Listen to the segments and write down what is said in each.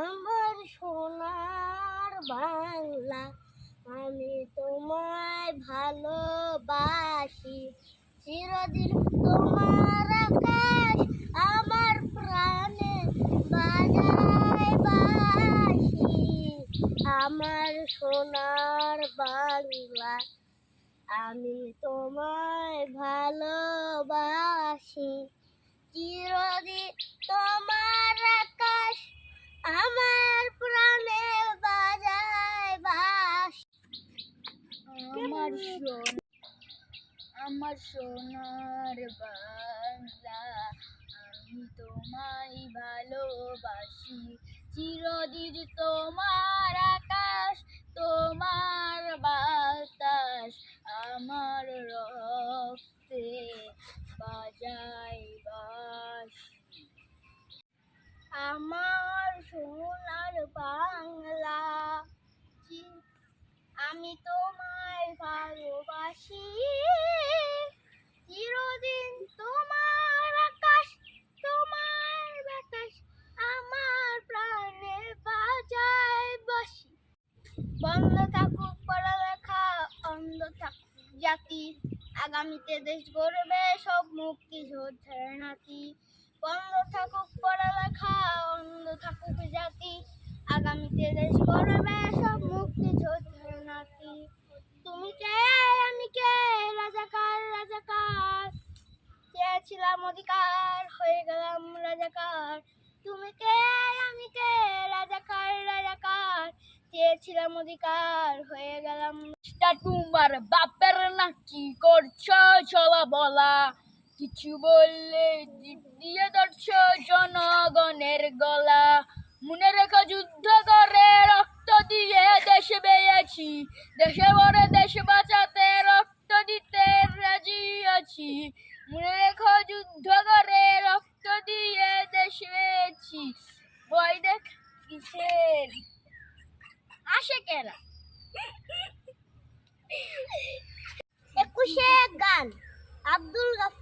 আমার সোনার বাংলা, আমি তোমায় ভালোবাসি। চিরদিন তোমার আকাশ আমার প্রাণে বাজায় বাসি। আমার সোনার বাংলা, আমি তোমায় ভালোবাসি। চিরদিন তোমার আমার প্রাণে বাজায় বাস। আমার আমার সোনার বাংলা, আমি তোমায় ভালোবাসি। চিরদিন তোমার আকাশ, তোমার বাতাস, আমার রক্তে বাজায় বাঁশি আমার সোনার বাংলা। আমি তোমায় ভালোবাসি। চিরদিন তোমার আকাশ, তোমার বাতাস আমার প্রাণে বাজায় বাসি। বন্ধ থাকুক পড়ালেখা, অন্ধ থাকুক জাতি। আগামীতে দেশ গড়বে সব মুক্তি যোদ্ধার নাতি। বন্ধ থাকুক পড়ালেখা, অন্ধ থাকুক জাতি। আগামীতে দেশ গড়বে সব মুক্তি যোদ্ধার নাতি। তুমি কে? আমি কে? রাজাকার রাজাকার। চেয়েছিলাম অধিকার, হয়ে গেলাম রাজাকার। তুমি কে? আমি কে? রাজাকার রাজাকার। চেয়েছিলাম অধিকার, হয়ে গেলাম। তোমার বাপের নাকি করছ? চলা বলা। কিছু বললে দিয়ে ধরছো জনগণের গলা। মনে রেখো যুদ্ধ করে রক্ত দিয়ে দেশে পেয়েছি দেশে ভরে দেশ বাঁচাতে রক্ত দিতে রাজি আছি। মনে রেখো যুদ্ধ করে রক্ত দিয়ে দেশে বেয়েছি। ভয় দেখ কিসের? আসে কেনা একুশে গান, আব্দুল গাফফর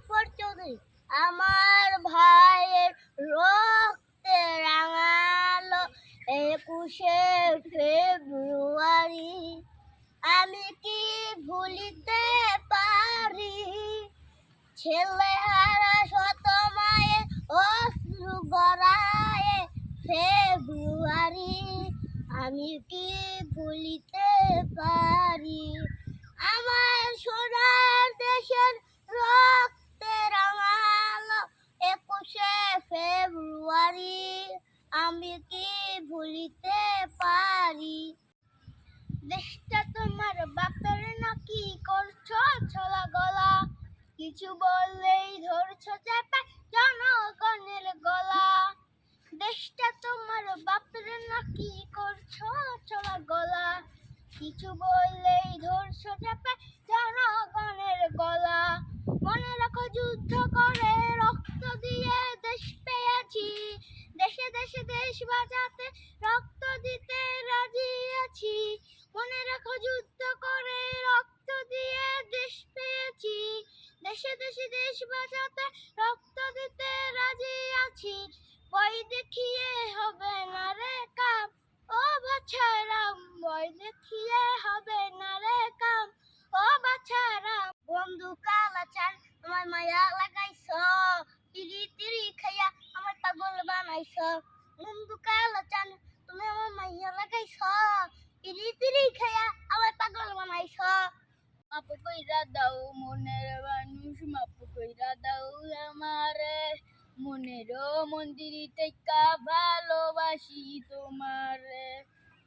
চৌধুরী আমার ভাইয়ের রক্তে রাঙালো একুশে ফেব্রুয়ারি। আমি কি ভুলিতে পারি? ছেলে হারা শত মায়ের অশ্রু গড়ায় ফেব্রুয়ারি। আমি কি ভুলিতে পারি? আমার সোনার দেশের রক্তে রাঙালো একুশে ফেব্রুয়ারি আমি কি ভুলিতে পারি? দেশটা তোমার বাপের নাকি করছ ছলা গলা? কিছু বললেই ধরছো চেপে জনগণের গলা। দেশটা তোমার বাপের নাকি করছ ছলা গলা? কিছু বললেই ধরছো চেপে জনগণের গলা। মনে রাখো যুদ্ধ করে রক্ত দিয়ে দেশ পেয়েছি। দেশে দেশে, দেশ বাঁচাতে রক্ত দিতে রাজি আছি। মনে রাখো, যুদ্ধ করে রক্ত দিয়ে দেশ পেয়েছি। দেশে দেশে, দেশ বাঁচাতে রক্ত দিতে রাজি আছি। বই দেখিয়ে হবে না রে কাম। ও বাছারাম বই দেখিয়ে হবে না রে কাম। ও বাছারাম, বন্ধু কালাচার আমার মায়া লাগাইছ। পাগল বানাইছ বন্ধু কালাচার তুমি আমার মাইয়া লাগাইছ? তিরি তিরি খাইয়া আমার পাগল বানাইছ। মাপ কইরা দাও, মনের মানুষ মাপ কইরা দাও আমারে। মনের মন্দির থেকে ভালোবাসি তোমারে।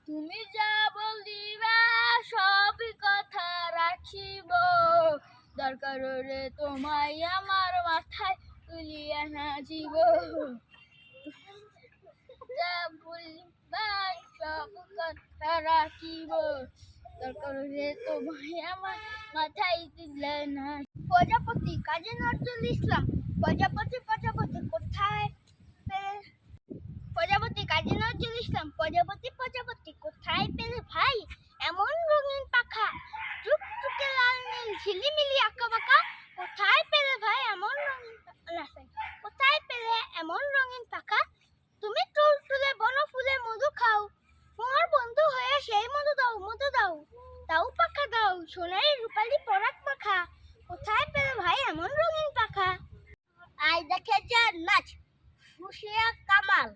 তুমি যা বলিবা সব কথা রাখিব। দরকার রে তোমায় আমার মাথায় তুলিয়া নাচিব। রাখিব দরকার রে তোমায় আমার দিলে না প্রজাপতি কাজী নজরুল ইসলাম। প্রজাপতি প্রজাপতি, কোথায়? প্রজাপতি, কাজী নজরুল ইসলাম। প্রজাপতি প্রজাপতি, কোথায় পেলে ভাই এমন রঙিন পাখা টুকটুকে লাল নীল ঝিলিমিলি আঁকা বাঁকা কোথায় পেলে ভাই এমন রঙিন পা- না, sorry, কোথায় পেলে এমন রঙিন পাখা তুমি টুল তুলে বন ফুলে মধু সোনালি রূপালি পরাগ পাখা। কোথায় পেলে ভাই এমন রঙিন পাখা? আই দেখে যা নাচ সুফিয়া কামাল।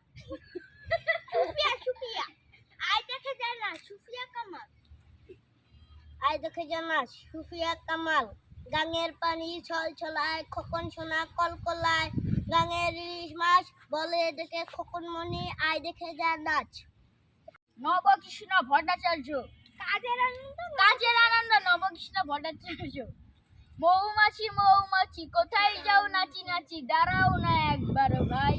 সুফিয়া সুফিয়া। আই দেখে যা নাচ সুফিয়া কামাল। আই দেখে যা নাচ সুফিয়া কামাল। গাঙের পানি ছল ছলায়, খোকন সোনা কলকলায় গাঙের ইলিশ মাছ বলে দেখে খোকন মনি আই দেখে যা নাচ নবকৃষ্ণ ভট্টাচার্য কাজের আনন্দ নবকৃষ্ণ ভট্টাচার্য। মৌমাছি মৌমাছি, কোথায় যাও নাচি নাচি, দাঁড়াও না একবার ভাই।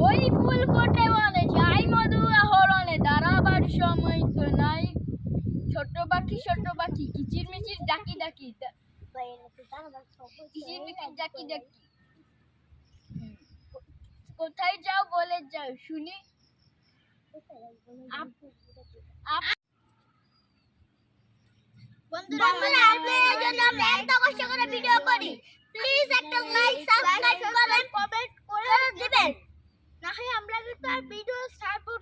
ওই ফুল ফোটে যাই মধু আহরণে, দাঁড়াবার সময় তো নাই। ছোট পাখি ছোট পাখি, কিচির মিচির, ডাকি ডাকি কিচির মিচির, ডাকি ডাকি। কোথায় যাও বলে যাও, শুনি। আপ- বন্ধুরা আপনাদের জন্য আমরা না হয় আমরা কিন্তু আর ভিডিও ছাড়বো